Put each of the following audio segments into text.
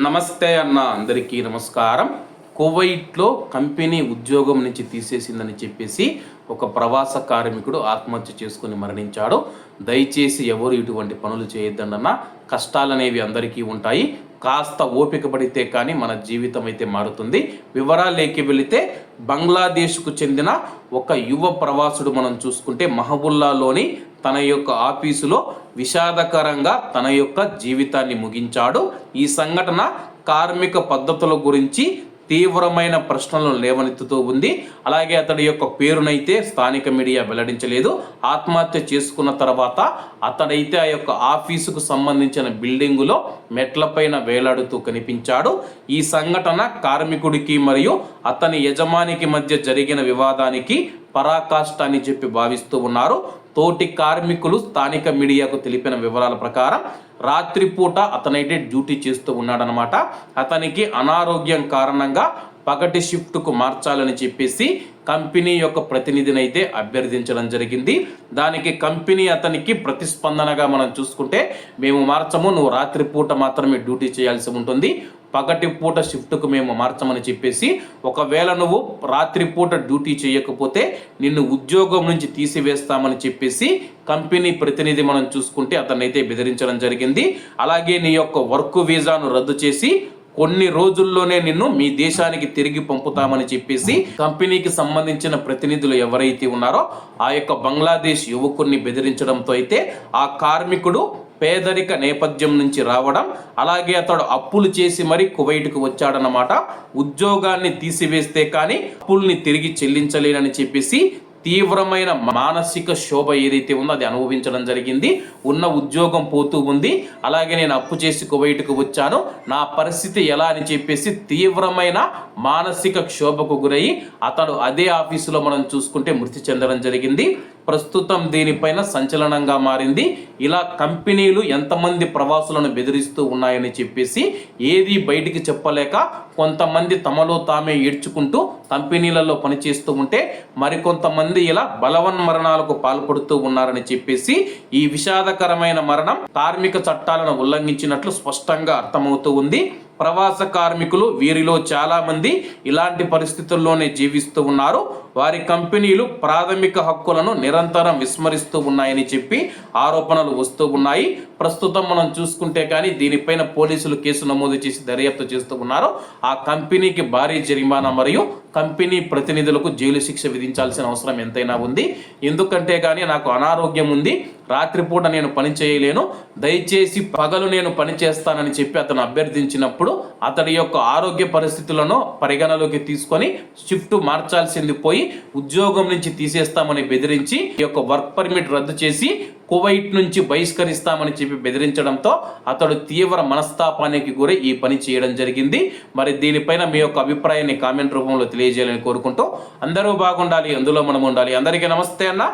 నమస్తే అన్న అందరికీ నమస్కారం. కువైట్లో కంపెనీ ఉద్యోగం నుంచి తీసేసిందని చెప్పేసి ఒక ప్రవాస కార్మికుడు ఆత్మహత్య చేసుకుని మరణించాడు. దయచేసి ఎవరు ఇటువంటి పనులు చేయొద్దన్న కష్టాలనేవి అందరికీ ఉంటాయి. కాస్త ఓపిక పడితే కానీ మన జీవితం అయితే మారుతుంది. వివరాలేకి వెళితే బంగ్లాదేశ్కు చెందిన ఒక యువ ప్రవాసుడు మనం చూసుకుంటే మహబుల్లాలోని తన యొక్క ఆఫీసులో విషాదకరంగా తన యొక్క జీవితాన్ని ముగించాడు. ఈ సంఘటన కార్మిక పద్ధతుల గురించి తీవ్రమైన ప్రశ్నలను లేవనెత్తుతూ ఉంది. అలాగే అతడి యొక్క పేరునైతే స్థానిక మీడియా వెల్లడించలేదు. ఆత్మహత్య చేసుకున్న తర్వాత అతడైతే ఆ యొక్క ఆఫీసుకు సంబంధించిన బిల్డింగులో మెట్లపైన వేలాడుతూ కనిపించాడు. ఈ సంఘటన కార్మికుడికి మరియు అతని యజమానికి మధ్య జరిగిన వివాదానికి పరాకాష్ట అని చెప్పి భావిస్తూ ఉన్నారు. తోటి కార్మికులు స్థానిక మీడియాకు తెలిపిన వివరాల ప్రకారం రాత్రిపూట అతనైతే డ్యూటీ చేస్తూ ఉన్నాడనమాట అతనికి అనారోగ్యం కారణంగా పగటి షిఫ్ట్కు మార్చాలని చెప్పేసి కంపెనీ యొక్క ప్రతినిధినైతే అభ్యర్థించడం జరిగింది. దానికి కంపెనీ అతనికి ప్రతిస్పందనగా మనం చూసుకుంటే మేము మార్చము నువ్వు రాత్రిపూట మాత్రమే డ్యూటీ చేయాల్సి ఉంటుంది. పగటి పూట షిఫ్ట్కు మేము మార్చమని చెప్పేసి ఒకవేళ నువ్వు రాత్రిపూట డ్యూటీ చేయకపోతే నిన్ను ఉద్యోగం నుంచి తీసివేస్తామని చెప్పేసి కంపెనీ ప్రతినిధి మనం చూసుకుంటే అతన్నైతే బెదిరించడం జరిగింది. అలాగే నీ యొక్క వర్క్ వీసాను రద్దు చేసి కొన్ని రోజుల్లోనే నిన్ను మీ దేశానికి తిరిగి పంపుతామని చెప్పేసి కంపెనీకి సంబంధించిన ప్రతినిధులు ఎవరైతే ఉన్నారో ఆ యొక్క బంగ్లాదేశ్ యువకుడిని బెదిరించడంతో అయితే ఆ కార్మికుడు పేదరిక నేపథ్యం నుంచి రావడం అలాగే అతడు అప్పులు చేసి మరి కువైట్కు వచ్చాడనమాట ఉద్యోగాన్ని తీసివేస్తే కానీ అప్పుల్ని తిరిగి చెల్లించలేనని చెప్పేసి తీవ్రమైన మానసిక శోభ ఏదైతే ఉందో అది అనుభవించడం జరిగింది. ఉన్న ఉద్యోగం పోతూ ఉంది. అలాగే నేను అప్పు చేసి కువైట్కు వచ్చాను. నా పరిస్థితి ఎలా అని చెప్పేసి తీవ్రమైన మానసిక క్షోభకు గురై అతడు అదే ఆఫీసులో మనం చూసుకుంటే మృతి చెందడం జరిగింది. ప్రస్తుతం దీనిపైన సంచలనంగా మారింది. ఇలా కంపెనీలు ఎంతమంది ప్రవాసులను బెదిరిస్తూ ఉన్నాయని చెప్పేసి ఏది బయటికి చెప్పలేక కొంతమంది తమలో తామే ఏడ్చుకుంటూ కంపెనీలలో పనిచేస్తూ ఉంటే మరికొంతమంది ఇలా బలవన్ మరణాలకు పాల్పడుతూ ఉన్నారని చెప్పేసి ఈ విషాదకరమైన మరణం కార్మిక చట్టాలను ఉల్లంఘించినట్లు స్పష్టంగా అర్థమవుతూ ఉంది. ప్రవాస కార్మికులు వీరిలో చాలా మంది ఇలాంటి పరిస్థితుల్లోనే జీవిస్తూ ఉన్నారు. వారి కంపెనీలు ప్రాథమిక హక్కులను నిరంతరం విస్మరిస్తూ ఉన్నాయని చెప్పి ఆరోపణలు వస్తూ ఉన్నాయి. ప్రస్తుతం మనం చూసుకుంటే కానీ దీనిపైన పోలీసులు కేసు నమోదు చేసి దర్యాప్తు చేస్తూ ఉన్నారు. ఆ కంపెనీకి భారీ జరిమానా మరియు కంపెనీ ప్రతినిధులకు జైలు శిక్ష విధించాల్సిన అవసరం ఎంతైనా ఉంది. ఎందుకంటే కానీ నాకు అనారోగ్యం ఉంది. రాత్రిపూట నేను పని చేయలేను. దయచేసి పగలు నేను పని చేస్తానని చెప్పి అతను అభ్యర్థించినప్పుడు అతడి యొక్క ఆరోగ్య పరిస్థితులను పరిగణలోకి తీసుకొని షిఫ్ట్ మార్చాల్సింది పోయి ఉద్యోగం నుంచి తీసేస్తామని బెదిరించి ఈ యొక్క వర్క్ పర్మిట్ రద్దు చేసి కువైట్ నుంచి బహిష్కరిస్తామని చెప్పి బెదిరించడంతో అతడు తీవ్ర మనస్తాపానికి గురై ఈ పని చేయడం జరిగింది. మరి దీనిపైన మీ యొక్క అభిప్రాయాన్ని కామెంట్ రూపంలో తెలియజేయాలని కోరుకుంటూ అందరూ బాగుండాలి అందులో మనం ఉండాలి అందరికీ నమస్తే అన్న.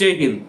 జై హింద్.